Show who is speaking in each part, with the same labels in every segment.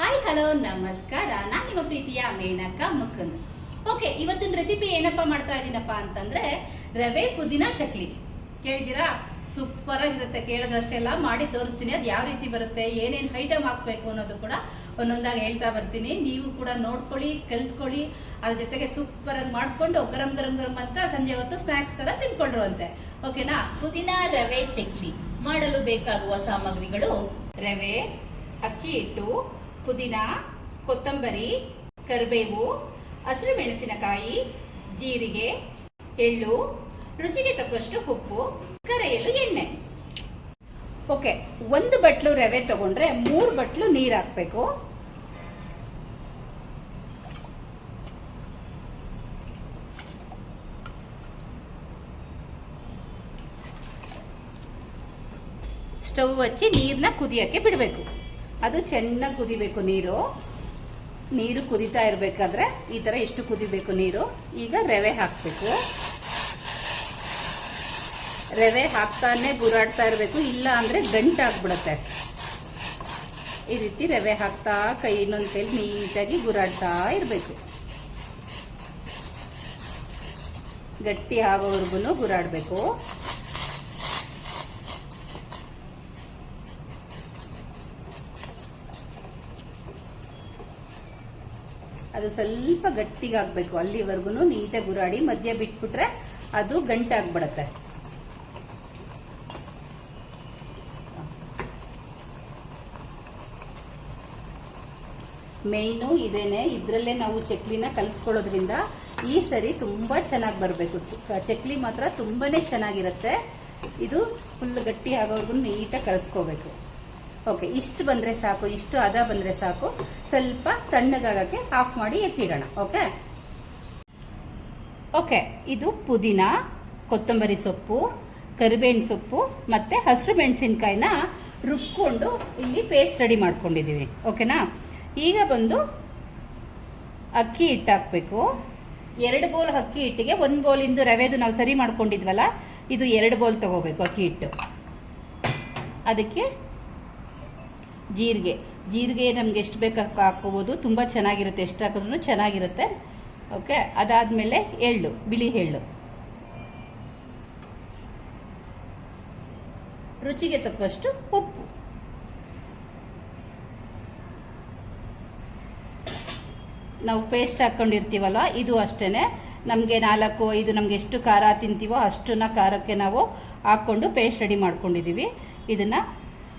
Speaker 1: Hi hello ನಮಸ್ಕಾರ. ನಾನು ನಿಮ್ಮ ಪ್ರೀತಿಯ ಮೇನಕ ಮುಕುಂದ್. ಓಕೆ ಇವತ್ತಿನ ರೆಸಿಪಿ ಏನಪ್ಪ ಮಾಡ್ತಾ ಇದ್ದೀನಪ್ಪ ಅಂತಂದ್ರೆ ರವೆ ಪುದೀನ ಚಕ್ಲಿ. ಕೇಳಿದ್ದೀರಾ? ಸೂಪರ್ ಆಗಿರುತ್ತೆ ಕೇಳೋದಷ್ಟೆಲ್ಲ ಮಾಡಿ ತೋರಿಸ್ತೀನಿ. ಅದು ಯಾವ ರೀತಿ ಬರುತ್ತೆ ಏನೇನು ಐಟಮ್ ಹಾಕಬೇಕು ಅನ್ನೋದು ಕೂಡ ಒಂದೊಂದಾಗಿ ಹೇಳ್ತಾ ಬರ್ತೀನಿ. ನೀವು ಕೂಡ ನೋಡ್ಕೊಳ್ಳಿ ಕಲ್ತ್ಕೊಳ್ಳಿ. ಅದ್ರ ಜೊತೆಗೆ ಸೂಪರ್ ಆಗಿ ಮಾಡ್ಕೊಂಡು ಗರಂ ಗರಂ ಗರಂ ಅಂತ ಸಂಜೆ ಹೊತ್ತು ಸ್ನ್ಯಾಕ್ಸ್ ತರ ತಿನ್ಕೊಂಡ್ರುವಂತೆ. ಓಕೆನಾ ಪುದೀನ ರವೆ ಚಕ್ಲಿ. ಮಾಡಲು ಬೇಕಾಗುವ ಸಾಮಗ್ರಿಗಳು ರವೆ ಅಕ್ಕಿ ಹಿಟ್ಟು ಪುದೀನ, ಕೊತ್ತಂಬರಿ, ಕರಿಬೇವು, ಹಸಿರು ಮೆಣಸಿನಕಾಯಿ, ಜೀರಿಗೆ, ಎಳ್ಳು, ರುಚಿಗೆ ತಕ್ಕಷ್ಟು ಉಪ್ಪು, ಕರೆಯಲು ಎಣ್ಣೆ. ಓಕೆ, ಒಂದು ಬಟ್ಲು ರವೆ ತಗೊಂಡ್ರೆ ಮೂರು ಬಟ್ಲು ನೀರು ಹಾಕಬೇಕು. ಸ್ಟವ್ ಹಚ್ಚಿ ನೀರನ್ನ ಕುದಿಯೋಕ್ಕೆ ಬಿಡಬೇಕು. ಅದು ಚೆನ್ನಾಗಿ ಕುದಿಬೇಕು ನೀರು. ನೀರು ಕುದಿತಾ ಇರಬೇಕಾದ್ರೆ ಈ ಥರ ಎಷ್ಟು ಕುದಿಬೇಕು ನೀರು. ಈಗ ರವೆ ಹಾಕಬೇಕು. ರವೆ ಹಾಕ್ತಾನೆ ಗುರಾಡ್ತಾ ಇರಬೇಕು. ಇಲ್ಲ ಅಂದರೆ ಗಂಟಾಗ್ಬಿಡುತ್ತೆ ಈ ರೀತಿ ರವೆ ಹಾಕ್ತಾ ಕೈ ಇನ್ನೊಂದು ಕೈಲಿ ನೀಟಾಗಿ ಗುರಾಡ್ತಾ ಇರಬೇಕು. ಗಟ್ಟಿ ಆಗೋವರೆಗೂ ಗುರಾಡಬೇಕು. ಅದು ಸ್ವಲ್ಪ ಗಟ್ಟಿಗಾಗಬೇಕು. ಅಲ್ಲಿವರೆಗೂ ನೀಟಾಗಿ ಗುರಾಡಿ ಮಧ್ಯ ಬಿಟ್ಬಿಟ್ರೆ ಅದು ಗಂಟಾಗ್ಬಿಡತ್ತೆ. ಮೇಯ್ನು ಇದೇನೆ, ಇದರಲ್ಲೇ ನಾವು ಚಕ್ಲಿನ ಕಲಿಸ್ಕೊಳ್ಳೋದ್ರಿಂದ ಈ ಸರಿ ತುಂಬ ಚೆನ್ನಾಗಿ ಬರಬೇಕು. ಚಕ್ಲಿ ಮಾತ್ರ ತುಂಬಾ ಚೆನ್ನಾಗಿರುತ್ತೆ. ಇದು ಫುಲ್ ಗಟ್ಟಿ ಆಗೋವರೆಗೂ ನೀಟಾಗಿ ಕಲಿಸ್ಕೋಬೇಕು. ಓಕೆ ಇಷ್ಟು ಬಂದರೆ ಸಾಕು, ಇಷ್ಟು ಅದ ಬಂದರೆ ಸಾಕು. ಸ್ವಲ್ಪ ತಣ್ಣಗಾಗಕ್ಕೆ ಆಫ್ ಮಾಡಿ ಎತ್ತಿಡೋಣ ಓಕೆ ಓಕೆ ಇದು ಪುದೀನ, ಕೊತ್ತಂಬರಿ ಸೊಪ್ಪು, ಕರಿಬೇವಿನ ಸೊಪ್ಪು, ಮತ್ತು ಹಸಿರು ಮೆಣಸಿನ್ಕಾಯಿನ ರುಬ್ಕೊಂಡು ಇಲ್ಲಿ ಪೇಸ್ಟ್ ರೆಡಿ ಮಾಡ್ಕೊಂಡಿದ್ದೀವಿ ಓಕೆನಾ ಈಗ ಬಂದು ಅಕ್ಕಿ ಹಿಟ್ಟು ಹಾಕಬೇಕು ಎರಡು ಬೋಲ್ ಅಕ್ಕಿ ಹಿಟ್ಟಿಗೆ ಒಂದು ಬೋಲಿಂದು ರವೆದು ನಾವು ಸರಿ ಮಾಡ್ಕೊಂಡಿದ್ವಲ್ಲ, ಇದು ಎರಡು ಬೋಲ್ ತೊಗೋಬೇಕು ಅಕ್ಕಿ ಹಿಟ್ಟು. ಅದಕ್ಕೆ ಜೀರಿಗೆ. ಜೀರಿಗೆ ನಮ್ಗೆ ಎಷ್ಟು ಬೇಕು ಹಾಕ್ಕೋಬೋದು. ತುಂಬ ಚೆನ್ನಾಗಿರುತ್ತೆ. ಎಷ್ಟು ಹಾಕಿದ್ರೂ ಚೆನ್ನಾಗಿರುತ್ತೆ. ಓಕೆ ಅದಾದಮೇಲೆ ಎಳ್ಳು, ಬಿಳಿ ಎಳ್ಳು. ರುಚಿಗೆ ತಕ್ಕಷ್ಟು ಉಪ್ಪು. ನಾವು ಪೇಸ್ಟ್ ಹಾಕ್ಕೊಂಡಿರ್ತೀವಲ್ಲ ಇದು ಅಷ್ಟೇ ನಮಗೆ ನಾಲ್ಕು, ಐದು, ನಮಗೆ ಎಷ್ಟು ಖಾರ ತಿಂತೀವೋ ಅಷ್ಟನ್ನ ಖಾರಕ್ಕೆ ನಾವು ಹಾಕ್ಕೊಂಡು ಪೇಸ್ಟ್ ರೆಡಿ ಮಾಡ್ಕೊಂಡಿದ್ದೀವಿ ಇದನ್ನು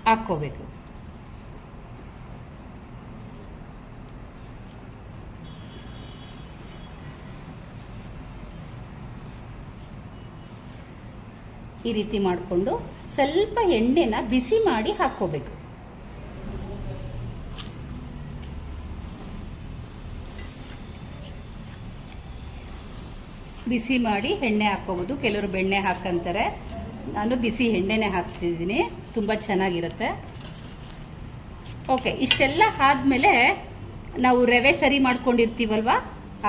Speaker 1: ಹಾಕ್ಕೋಬೇಕು. ಈ ರೀತಿ ಮಾಡಿಕೊಂಡು ಸ್ವಲ್ಪ ಎಣ್ಣೆನ ಬಿಸಿ ಮಾಡಿ ಹಾಕ್ಕೋಬೇಕು. ಬಿಸಿ ಮಾಡಿ ಎಣ್ಣೆ ಹಾಕ್ಕೋಬೋದು. ಕೆಲವರು ಬೆಣ್ಣೆ ಹಾಕಂತಾರೆ ನಾನು ಬಿಸಿ ಎಣ್ಣೆನೇ ಹಾಕ್ತಿದ್ದೀನಿ. ತುಂಬ ಚೆನ್ನಾಗಿರುತ್ತೆ. ಓಕೆ, ಇಷ್ಟೆಲ್ಲ ಆದಮೇಲೆ ನಾವು ರವೆ ಸರಿ ಮಾಡ್ಕೊಂಡಿರ್ತೀವಲ್ವ?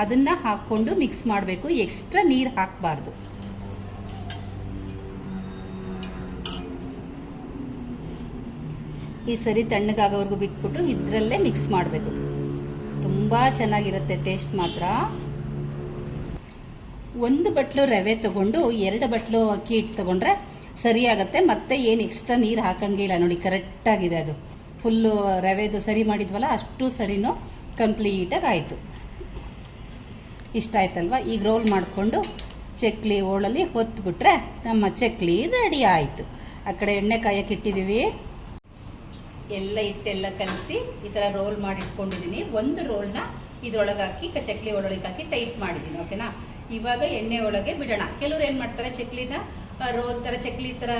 Speaker 1: ಅದನ್ನು ಹಾಕ್ಕೊಂಡು ಮಿಕ್ಸ್ ಮಾಡಬೇಕು. ಎಕ್ಸ್ಟ್ರಾ ನೀರು ಹಾಕಬಾರ್ದು. ಈ ಸರಿ ತಣ್ಣಗಾಗೋವರೆಗೂ ಬಿಟ್ಬಿಟ್ಟು ಇದರಲ್ಲೇ ಮಿಕ್ಸ್ ಮಾಡಬೇಕು. ತುಂಬ ಚೆನ್ನಾಗಿರುತ್ತೆ ಟೇಸ್ಟ್ ಮಾತ್ರ. ಒಂದು ಬಟ್ಲು ರವೆ ತಗೊಂಡು ಎರಡು ಬಟ್ಲು ಅಕ್ಕಿ ಹಿಟ್ಟು ತಗೊಂಡ್ರೆ ಸರಿಯಾಗುತ್ತೆ, ಮತ್ತೆ ಏನು ಎಕ್ಸ್ಟ್ರಾ ನೀರು ಹಾಕಂಗಿಲ್ಲ ನೋಡಿ ಕರೆಕ್ಟಾಗಿದೆ ಅದು. ಫುಲ್ಲು ರವೆದು ಸರಿ ಮಾಡಿದ್ವಲ್ಲ, ಅಷ್ಟು ಸರಿನೂ ಕಂಪ್ಲೀಟಾಗಿ ಆಯಿತು. ಇಷ್ಟ ಆಯ್ತಲ್ವ? ಈಗ ರೋಲ್ ಮಾಡಿಕೊಂಡು ಚಕ್ಲಿ ಓಳಲ್ಲಿ ಹೊತ್ಬಿಟ್ರೆ ನಮ್ಮ ಚಕ್ಲಿ ರೆಡಿ ಆಯಿತು. ಆ ಕಡೆ ಎಣ್ಣೆ ಕಾಯಕ್ಕೆ ಇಟ್ಟಿದ್ದೀವಿ. ಎಲ್ಲ ಹಿಟ್ಟೆಲ್ಲ ಕಲಸಿ ಈ ಥರ ರೋಲ್ ಮಾಡಿ ಇಟ್ಕೊಂಡಿದ್ದೀನಿ ಒಂದು ರೋಲ್ನ ಇದರೊಳಗೆ ಹಾಕಿ ಕ- ಚಕ್ಲಿ ಒಳಗೆ ಹಾಕಿ ಟೈಟ್ ಮಾಡಿದ್ದೀನಿ ಓಕೆನಾ ಇವಾಗ ಎಣ್ಣೆ ಒಳಗೆ ಬಿಡೋಣ. ಕೆಲವ್ರು ಏನು ಮಾಡ್ತಾರೆ, ಚಕ್ಲಿನ ರೋಲ್ ಥರ ಚಕ್ಲಿ ಥರ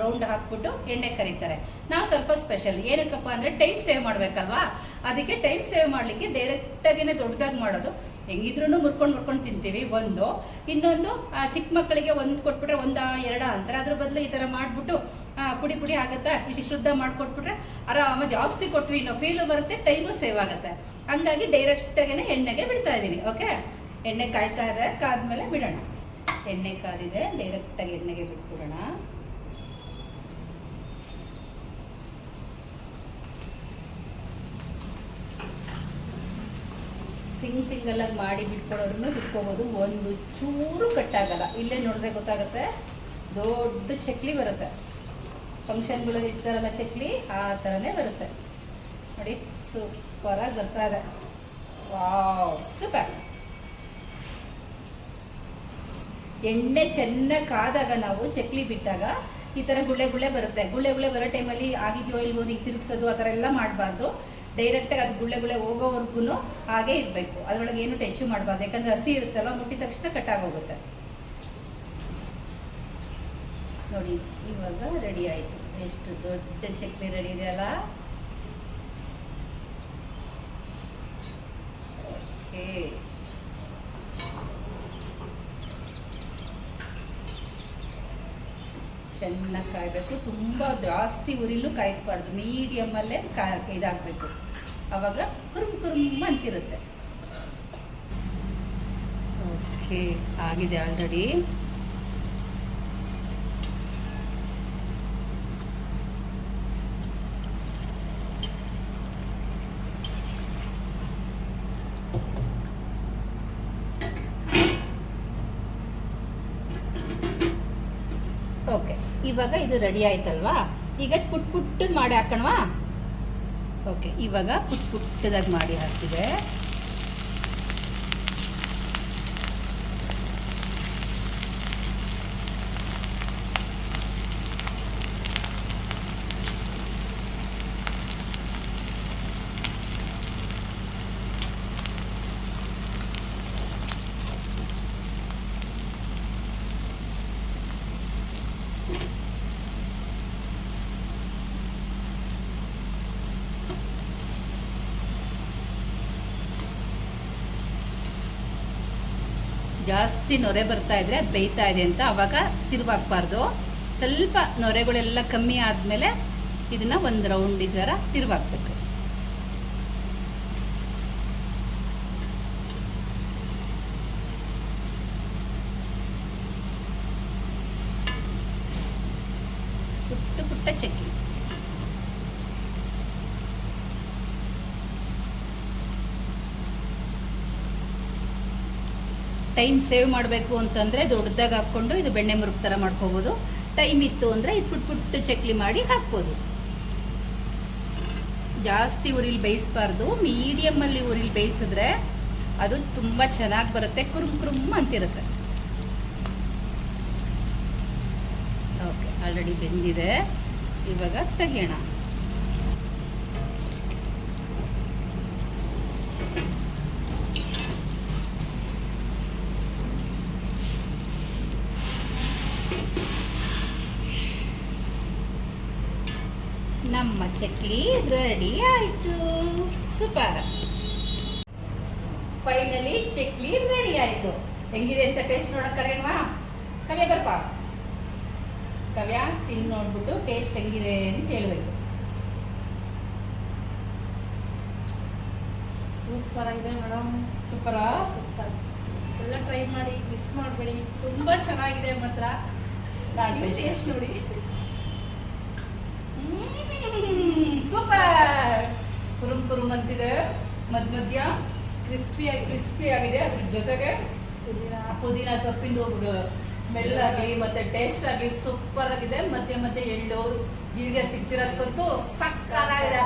Speaker 1: ರೌಂಡ್ ಹಾಕ್ಬಿಟ್ಟು ಎಣ್ಣೆ ಕರೀತಾರೆ. ನಾವು ಸ್ವಲ್ಪ ಸ್ಪೆಷಲ್ ಏನಕ್ಕಪ್ಪ ಅಂದರೆ ಟೈಮ್ ಸೇವ್ ಮಾಡಬೇಕಲ್ವಾ? ಅದಕ್ಕೆ ಟೈಮ್ ಸೇವ್ ಮಾಡಲಿಕ್ಕೆ ಡೈರೆಕ್ಟಾಗಿನೇ ದೊಡ್ಡದಾಗಿ ಮಾಡೋದು. ಹೆಂಗಿದ್ರೂ ಮುರ್ಕೊಂಡು ಮುರ್ಕೊಂಡು ತಿಂತೀವಿ, ಒಂದು. ಇನ್ನೊಂದು ಚಿಕ್ಕ ಮಕ್ಕಳಿಗೆ ಒಂದು ಕೊಟ್ಬಿಟ್ರೆ ಒಂದು, ಎರಡ ಅಂತಾರೆ. ಅದ್ರ ಬದಲು ಈ ಥರ ಮಾಡಿಬಿಟ್ಟು ಪುಡಿ ಪುಡಿ ಆಗುತ್ತಾ? ಇಷ್ಟು ಶುದ್ಧ ಮಾಡಿಕೊಟ್ಬಿಟ್ರೆ ಆರಾಮ ಜಾಸ್ತಿ ಕೊಟ್ವಿ. ಇನ್ನೂ ಫೀಲು ಬರುತ್ತೆ ಟೈಮು ಸೇವ್ ಆಗುತ್ತೆ. ಹಂಗಾಗಿ ಡೈರೆಕ್ಟಾಗೇ ಎಣ್ಣೆಗೆ ಬಿಡ್ತಾ ಇದ್ದೀನಿ ಓಕೆ ಎಣ್ಣೆ ಕಾಯ್ತಾ ಇದೆ ಕಾದ್ಮೇಲೆ ಬಿಡೋಣ. ಎಣ್ಣೆ ಕಾದಿದೆ ಡೈರೆಕ್ಟಾಗಿ ಎಣ್ಣೆಗೆ ಬಿಟ್ಬಿಡೋಣ. ಸಿಂಗ್ ಸಿಂಗಲ್ ಆಗಿ ಮಾಡಿ ಬಿಟ್ಕೊಡೋದ್ರೂ ಬಿಟ್ಕೋಬೋದು. ಒಂದು ಚೂರು ಕಟ್ಟಾಗಲ್ಲ. ಇಲ್ಲೇ ನೋಡಿದ್ರೆ ಗೊತ್ತಾಗುತ್ತೆ, ದೊಡ್ಡ ಚಕ್ಲಿ ಬರುತ್ತೆ. ಫಂಕ್ಷನ್ಗಳಲ್ಲಿ ಇಡ್ತಾರಲ್ಲ ಚಕ್ಲಿ, ಆ ಥರನೇ ಬರುತ್ತೆ. ನೋಡಿ, ಸೂಪರಾಗಿ ಬರ್ತಾ ಇದೆ. Wow, super. ಎಣ್ಣೆ ಚೆನ್ನಾಗಿ ಕಾದಾಗ ನಾವು ಚಕ್ಲಿ ಬಿಟ್ಟಾಗ ಈ ಥರ ಗುಳ್ಳೆ ಗುಳ್ಳೆ ಬರುತ್ತೆ. ಗುಳ್ಳೆ ಗುಳ್ಳೆ ಬರೋ ಟೈಮಲ್ಲಿ ಆಗಿದೆಯೋ ಇಲ್ವೋ ಹಿಂಗೆ ತಿರುಗಿಸೋದು ಆ ಥರ ಎಲ್ಲ ಮಾಡಬಾರ್ದು. ಡೈರೆಕ್ಟಾಗಿ ಅದು ಗುಳ್ಳೆ ಗುಳ್ಳೆ ಹೋಗೋವರೆಗೂ ಹಾಗೆ ಇರಬೇಕು. ಅದರೊಳಗೆ ಏನು ಟೆಚ್ಚು ಮಾಡಬಾರ್ದು. ಯಾಕಂದ್ರೆ ಹಸಿ ಇರುತ್ತಲ್ಲ ಮುಟ್ಟಿದ ತಕ್ಷಣ ಕಟ್ಟಾಗೋಗುತ್ತೆ ನೋಡಿ, ಇವಾಗ ರೆಡಿ ಆಯಿತು. ಎಷ್ಟು ದೊಡ್ಡ ಚಕ್ಲಿ ರೆಡಿ ಇದೆಯಲ್ಲ ಓಕೆ ಚೆನ್ನಾಗಿ ಕಾಯಬೇಕು. ತುಂಬ ಜಾಸ್ತಿ ಉರಿಲು ಕಾಯಿಸ್ಬಾರ್ದು. ಮೀಡಿಯಮಲ್ಲೇ ಕಾ, ಇದಾಗಬೇಕು. ಆವಾಗ ಕುರುಮ್ ಕುರುಮ್ ಅಂತಿರುತ್ತೆ. ಓಕೆ ಆಗಿದೆ ಆಲ್ರೆಡಿ ಓಕೆ ಇವಾಗ ಇದು ರೆಡಿ ಆಯ್ತಲ್ವಾ? ಈಗ ಪುಟ್ ಪುಟ್ಟದ್ ಮಾಡಿ ಹಾಕೋಣವಾ? ಓಕೆ ಇವಾಗ ಪುಟ್ ಪುಟ್ಟದಾಗಿ ಮಾಡಿ ಹಾಕಿದೆ ಜಾಸ್ತಿ ನೊರೆ ಬರ್ತಾ ಇದ್ರೆ ಅದು ಬೇಯ್ತಾ ಇದೆ ಅಂತ ಅವಾಗ ತಿರುವಾಕ್ಬಾರ್ದು. ಸ್ವಲ್ಪ ನೊರೆಗಳೆಲ್ಲ ಕಮ್ಮಿ ಆದಮೇಲೆ ಇದನ್ನ ಒಂದು ರೌಂಡ್ ಇದರ ತಿರುವಾಕ್ಬೇಕು. ಪುಟ್ಟ ಪುಟ್ಟ ಚಕ್ಲಿ ಟೈಮ್ ಸೇವ್ ಮಾಡಬೇಕು ಅಂತಂದರೆ ದೊಡ್ಡದಾಗಿ ಹಾಕ್ಕೊಂಡು ಇದು ಬೆಣ್ಣೆ ಮುರುಕ್ ಥರ ಮಾಡ್ಕೋಬೋದು. ಟೈಮ್ ಇತ್ತು ಅಂದರೆ ಇದು ಪುಟ್ ಪುಟ್ಟು ಚಕ್ಲಿ ಮಾಡಿ ಹಾಕ್ಬೋದು. ಜಾಸ್ತಿ ಉರಿಲಿ ಬೇಯಿಸ್ಬಾರ್ದು. ಮೀಡಿಯಮಲ್ಲಿ ಉರಿಲಿ ಬೇಯಿಸಿದ್ರೆ ಅದು ತುಂಬ ಚೆನ್ನಾಗಿ ಬರುತ್ತೆ. ಕುರುಮ್ ಕುರುಮ್ ಅಂತಿರುತ್ತೆ. ಓಕೆ ಆಲ್ರೆಡಿ ಬೆಂದಿದೆ. ಇವಾಗ ತೆಗಿಯೋಣ. ನಮ್ಮ ಚಕ್ಲಿ ರೆಡಿ ಆಯಿತು. ಸೂಪರ್ ಫೈನಲಿ ಚಕ್ಲಿ ರೆಡಿ ಆಯಿತು. ಹೆಂಗಿದೆ ಅಂತ ಟೇಸ್ಟ್ ನೋಡಕ್ ಕರೆಯಲ್ವಾ ಕವ್ಯ ಬರ್ಪ? ಕವ್ಯ ತಿಂದು ನೋಡ್ಬಿಟ್ಟು ಟೇಸ್ಟ್ ಹೆಂಗಿದೆ ಅಂತ ಹೇಳಬೇಕು.
Speaker 2: ಸೂಪರ್ ಆಗಿದೆ ಮೇಡಮ್
Speaker 1: ಸೂಪರಾ
Speaker 2: ಸೂಪರ್ ಎಲ್ಲ ಟ್ರೈ ಮಾಡಿ ಮಿಸ್ ಮಾಡಬೇಡಿ. ತುಂಬಾ ಚೆನ್ನಾಗಿದೆ ಮಾತ್ರ.
Speaker 1: ನಾನು
Speaker 2: ಟೇಸ್ಟ್ ನೋಡಿ.
Speaker 1: ಸೂಪರ್. ಕುರುಮ್ ಕುರುಮ್ ಅಂತಿದೆ. ಮಧ್ಯ ಮಧ್ಯ
Speaker 2: ಕ್ರಿಸ್ಪಿಯಾಗಿ
Speaker 1: ಕ್ರಿಸ್ಪಿ ಆಗಿದೆ. ಅದ್ರ ಜೊತೆಗೆ ಪುದೀನ ಸೊಪ್ಪಿಂದು ಸ್ಮೆಲ್ ಆಗಲಿ, ಮತ್ತೆ ಟೇಸ್ಟ್ ಆಗಲಿ ಸೂಪರ್ ಆಗಿದೆ. ಮಧ್ಯೆ ಮಧ್ಯೆ ಎಳ್ಳು, ಜೀರಿಗೆ ಸಿಕ್ತಿರೋದಕ್ಕಂತೂ ಸಕ್ಕತ್ತಾಗಿದೆ.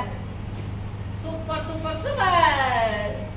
Speaker 1: Super super super.